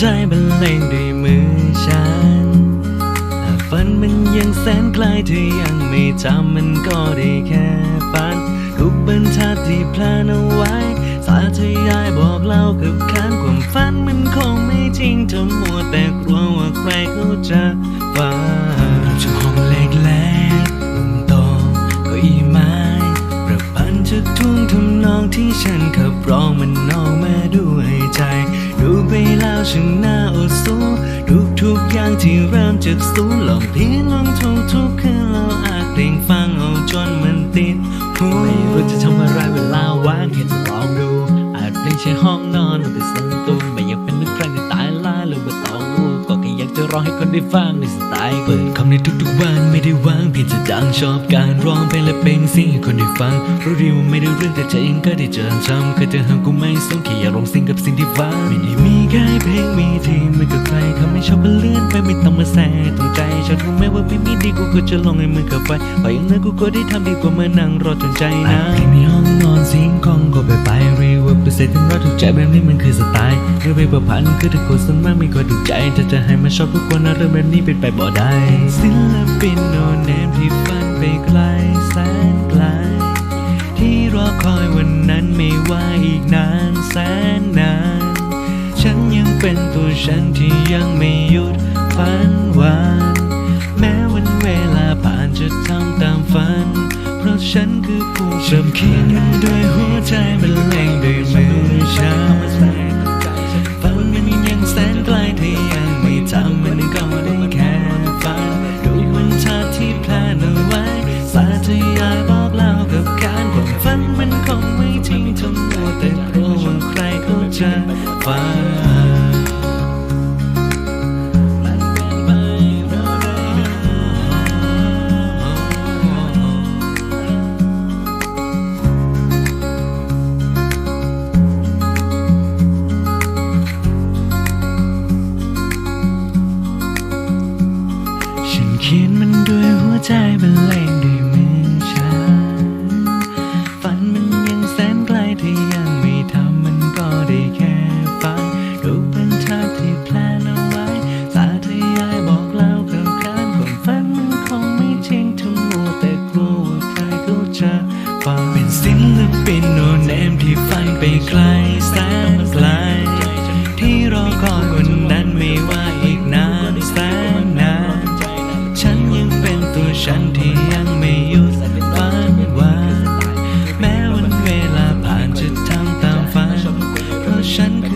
ใจบรรเลงด้วยมือฉันหากฝันมันยังแสนไกลเธอยังไม่จำมันก็ได้แค่ฝันทุกบรรทัดที่แพลนเอาไว้ สาธยายบอกเล่ากับคานความฝันมันคงไม่จริงเธอมัวแต่กลัวว่าใครเขาจะฟังจะห้องเล็กๆมุมโตเก็อีไม้ประพันธ์จะทุ่งทำนองที่ฉันขับร้องมันออกมาด้วยใจ ช่างน่าอดสู้ทุกทุกอย่างที่เริ่มจากศูนย์ลองพียงลองทุกทุกคืนเราอาจเพลงฟังเอาจนมันติดหูไม่รู้จะทำอะไรเวลาว่างแค่จะลองดู อาจเพลงใช้ห้องนอนมันเป็นสังตูไม่อยากเป็นนึกใครในตายล่าหรือว่าต้องรู้ก็แค่อยากจะรอให้คนได้ฟังในสไตล์เปิดคำในทุกๆวันไม่ได้วาง จะดังชอบการร้องเพลงและเป็นสิ่งให้คนได้ฟังรู้ดีว่าไม่ได้เรื่องแต่ใจเองก็ได้เจอจำเคยเจอห้ามกูไม่สนแค่อยากร้องสิ่งกับสิ่งที่ฟังไม่ได้มีแค่เพลงมีที่ไม่กับใครทำให้ชอบก็เลื่อนไปไม่ต้องมาแสต้องใจชอบรู้ไหมว่าเพลงนี้ดีกูก็จะลองให้มือกับไฟพราะอย่างนั้นกูก็ได้ทำดีกว่ามานั่งรอจนใจนะเพลงในห้องนอนสียงของก็ไปไป เสร็จถึงว่าถูกใจแบบนี้มันคือสไตล์เรื่องไปประพันธ์คือถ้าคนส่วนมากไม่ค่อยถูกใจถ้าจะให้มาชอบทุกคนนะเรื่องแบบนี้เป็นไปบ่ได้ศิลปินโนเนมที่ฝันไปไกลแสนไกลที่รอคอยวันนั้นไม่ว่าอีกนานแสนนาน ฉันยังเป็นตัวฉันที่ยังไม่หยุดฝันหวานแม้วันเวลาผ่านจะทำตามฝัน เพราะฉันคือผู้เริ่มคิดมันด้วยหัวใจมันเลง ฟังมันเป็นไปเพราะได้ฉันเขียนมันด้วยหัวใจบรรเลง ปินโนเนมที่ฟันไปไกลแสนไกล ที่รอคอยคนนั้นไม่ว่าอีกนานแสนนาน ฉันยังเป็นตัวฉันที่ยังไม่หยุดฝันวานแม้วันเวลาผ่านจะทำตามฝันเพราะฉันคือ